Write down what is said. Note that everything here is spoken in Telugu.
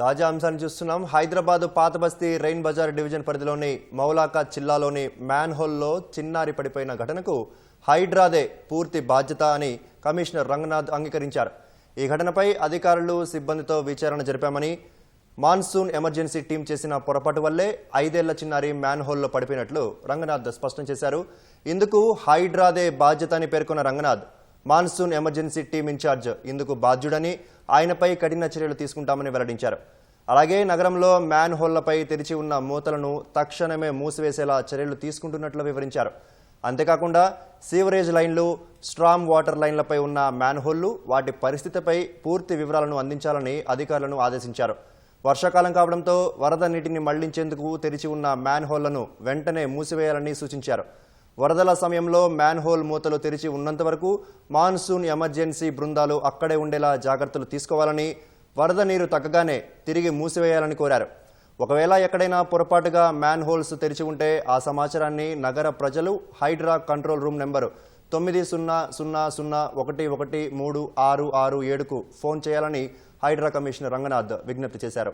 తాజా అంశాన్ని చూస్తున్నాం. హైదరాబాద్ పాతబస్తీ రెయిన్ బజార్ డివిజన్ పరిధిలోని మౌలాకా జిల్లాలోని మ్యాన్ హోల్లో చిన్నారి పడిపోయిన ఘటనకు హైడ్రాదే పూర్తి బాధ్యత అని కమిషనర్ రంగనాథ్ అంగీకరించారు. ఈ ఘటనపై అధికారులు సిబ్బందితో విచారణ జరిపామని మాన్సూన్ ఎమర్జెన్సీ టీం చేసిన పొరపాటు వల్లే ఐదేళ్ళ చిన్నారి మ్యాన్ హోల్లో పడిపోయినట్లు రంగనాథ్ స్పష్టం చేశారు. ఇందుకు హైడ్రాదే బాధ్యత అని పేర్కొన్న Ranganath monsoon emergency team in charge ఇందుకు బాధ్యుడని ఆయనపై కఠిన చర్యలు తీసుకుంటామని వెల్లడించారు. అలాగే నగరంలో మ్యాన్ హోళ్ళపై తెరిచి ఉన్న మూతలను తక్షణమే మూసివేసేలా చర్యలు తీసుకుంటున్నట్లు వివరించారు. అంతేకాకుండా సీవరేజ్ లైన్లు స్ట్రామ్ వాటర్ లైన్లపై ఉన్న మ్యాన్ హోళ్ళు వాటి పరిస్థితిపై పూర్తి వివరాలను అందించాలని అధికారులను ఆదేశించారు. వర్షాకాలం కావడంతో వరద నీటిని మళ్ళించేందుకు తెరిచి ఉన్న మ్యాన్ హోళ్ళను వెంటనే మూసివేయాలని సూచించారు. వరదల సమయంలో మ్యాన్ హోల్ మూతలు తెరిచి ఉన్నంత వరకు మాన్సూన్ ఎమర్జెన్సీ బృందాలు అక్కడే ఉండేలా జాగ్రత్తలు తీసుకోవాలని వరద నీరు తగ్గగానే తిరిగి మూసివేయాలని కోరారు. ఒకవేళ ఎక్కడైనా పొరపాటుగా మ్యాన్ హోల్స్ తెరిచి ఉంటే ఆ సమాచారాన్ని నగర ప్రజలు హైడ్రా కంట్రోల్ రూమ్ నెంబరు తొమ్మిది సున్నా సున్నా సున్నా ఒకటి ఒకటి మూడు ఆరు ఆరు ఏడుకు ఫోన్ చేయాలని హైడ్రా కమిషనర్ రంగనాథ్ విజ్ఞప్తి చేశారు.